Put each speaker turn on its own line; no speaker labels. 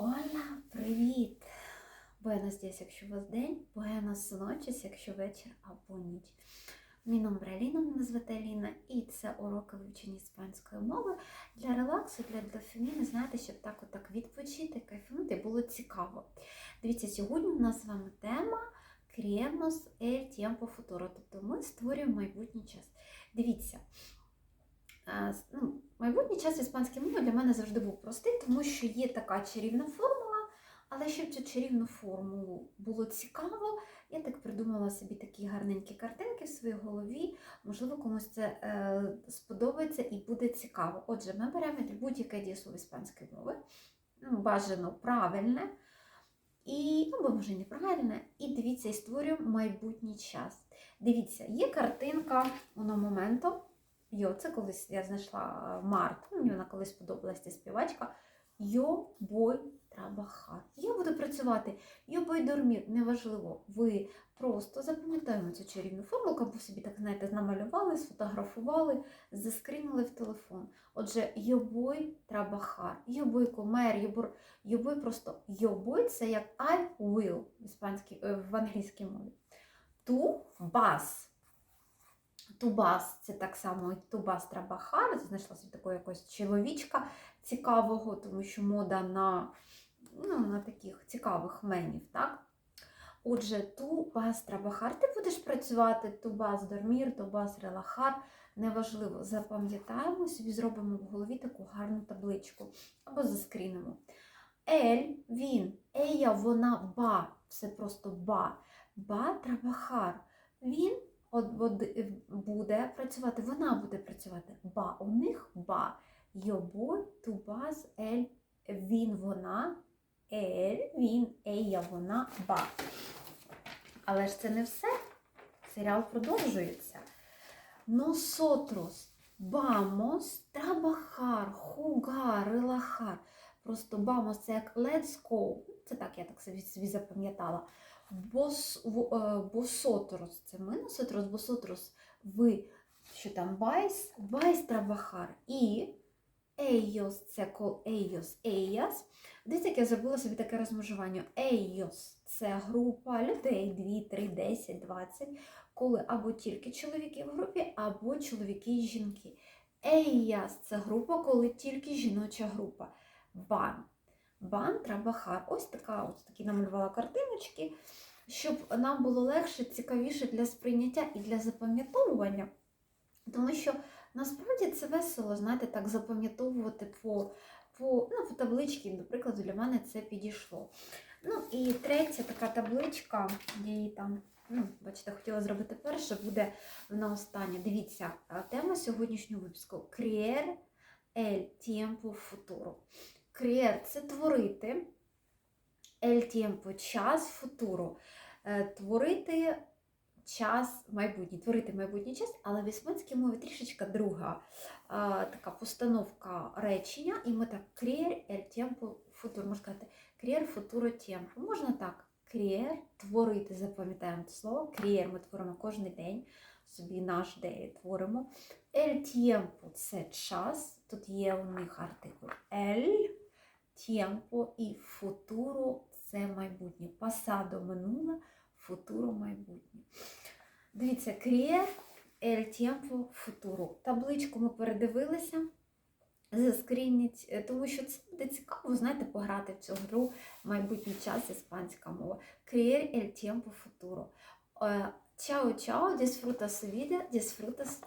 Оля, привіт! Буенос діас, якщо у вас день, буенос ночес, якщо вечір або ніч. Мій номер Аліна, мене звати Аліна, і це уроки вивчення іспанської мови для релаксу, для дофаміни, знаєте, щоб так отак відпочити, кайфанути, було цікаво. Дивіться, сьогодні у нас з вами тема Creemos el tiempo futuro, тобто ми створюємо майбутній час. Дивіться, майбутній час в іспанській мові для мене завжди був простий, тому що є така чарівна формула, але щоб цю чарівну формулу було цікаво, я так придумала собі такі гарненькі картинки в своїй голові. Можливо, комусь це е, сподобається і буде цікаво. Отже, ми беремо будь-яке дієслово іспанської мови, ну, бажано правильне, і, ну, або може неправильне, і дивіться, і створюємо майбутній час. Дивіться, є картинка воно моменту. Йо, це колись я знайшла е, Март. Мені вона колись сподобалась ця співачка. Йо бой трабахар. Я буду працювати. Йо бой дормір. Неважливо. Ви просто запам'ятаємо цю чарівну формулку, або собі так знаєте, намалювали, сфотографували, заскрінили в телефон. Отже, йобой трабахар, йобой комер, йобор, йобой просто йобой це як I will в, е, в англійській мові. Ту бас. Тубас це так само Тубас Трабахар. Знайшла собі такого якогось чоловічка цікавого, тому що мода на, ну, на таких цікавих менів, так? Отже, Тубас Трабахар, ти будеш працювати, Тубас Дормір, Тубас Релахар. Неважливо, запам'ятаємо, собі зробимо в голові таку гарну табличку або заскрінимо. Ель, він, ея, вона, ба, все просто ба. Ба Трабахар. Він буде працювати, вона буде працювати. Ба, у них ба. Йобой, тубас, ель, він, вона, ель, він, ея, вона, ба. Але ж це не все. Серіал продовжується. Nosotros vamos trabajar, jugar, relajar. Просто vamos це як let's go. Це так, я так собі запам'ятала. Бос, е, Босотрос, це ми носотрос, босотрос, ви, що там, байс, байс трабахар. І ейос, це кол ейос, ейас. Дивіться, як я зробила собі таке розмежування. Ейос це група людей, 2, 3, 10, 20, коли або тільки чоловіки в групі, або чоловіки і жінки. Ейяс це група, коли тільки жіноча група. Бан. Бан Трабахар. Ось така, ось такі намалювала картиночки, щоб нам було легше, цікавіше для сприйняття і для запам'ятовування. Тому що насправді це весело, знаєте, так запам'ятовувати по, по, ну, по табличці, до прикладу, для мене це підійшло. Ну і третя така табличка, я її там, ну, бачите, хотіла зробити перше, буде вона остання. Дивіться, тема сьогоднішнього випуску Creer el tiempo futuro. Creer – це творити, el tiempo – час футуру. Е, Творити час майбутній, творити майбутній час, але в іспанській мові трішечка друга а, така постановка речення, і ми так creer el tiempo futuro, можна сказати, creer futuro tiempo. Можна так, creer – творити, запам'ятаємо це слово, creer ми творимо кожен день, собі наш день творимо. El tiempo – це час, тут є у них артикул el, tiempo і futuro – це майбутнє. Pasado – минуле, futuro – майбутнє. Дивіться, creer el tiempo futuro. Табличку ми передивилися. Заскрініть, е, тому що це буде цікаво, знаєте, пограти в цю гру майбутній час іспанська мова. Creer el tiempo futuro. Е, Чао, чао, disfruta su vida, disfruta su